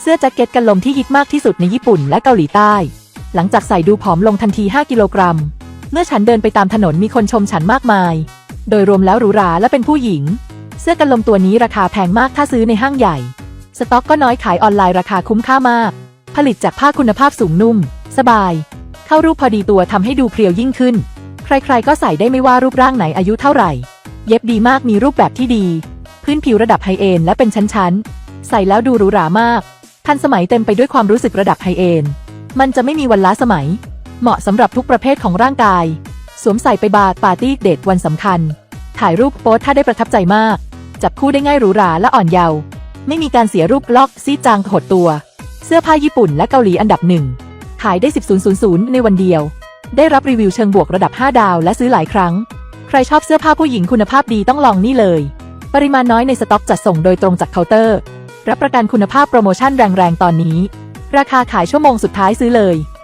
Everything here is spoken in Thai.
เสื้อแจ็คเก็ตกันลมที่ฮิตมากที่สุดในญี่ปุ่นและเกาหลีใต้ หลังจากใส่ดูผอมลงทันที 5 กิโลกรัม เมื่อฉันเดินไปตามถนนมีคนชมฉันมากมาย โดยรวมแล้วหรูหราและเป็นผู้หญิง เสื้อกันลมตัวนี้ราคาแพงมากถ้าซื้อในห้างใหญ่ สต็อกก็น้อยขายออนไลน์ราคาคุ้มค่ามาก ผลิตจากผ้าคุณภาพสูงนุ่ม สบาย เข้ารูปพอดีตัวทำให้ดูเพรียวยิ่งขึ้น ใครๆก็ใส่ได้ไม่ว่ารูปร่างไหนอายุเท่าไหร่ เย็บดีมากมีรูปแบบที่ดี พื้นผิวระดับไฮเอ็นและเป็นชั้นๆใส่แล้วดูหรูหรามาก ทันสมัยเต็มไปด้วยความรู้สึกระดับไฮเอนมันจะไม่มีวันล้าสมัย เหมาะสำหรับทุกประเภทของร่างกาย สวมใส่ไปบาร์ปาร์ตี้เดทวันสำคัญ ถ่ายรูปโพสท่าได้ประทับใจมาก จับคู่ได้ง่ายหรูหราและอ่อนเยาว์ไม่มีการเสียรูปลอกซีจางหดตัว เสื้อผ้าญี่ปุ่นและเกาหลีอันดับหนึ่งขายได้10.00 ในวันเดียว ได้รับรีวิวเชิงบวกระดับ 5 ดาวและซื้อหลายครั้ง ใครชอบเสื้อผ้าผู้หญิงคุณภาพดีต้องลองนี่เลย ปริมาณน้อยในสต็อกจัดส่งโดยตรงจากเคาน์เตอร์ รับประกันคุณภาพโปรโมชั่นแรงๆ ตอนนี้ ราคาขายชั่วโมงสุดท้ายซื้อเลย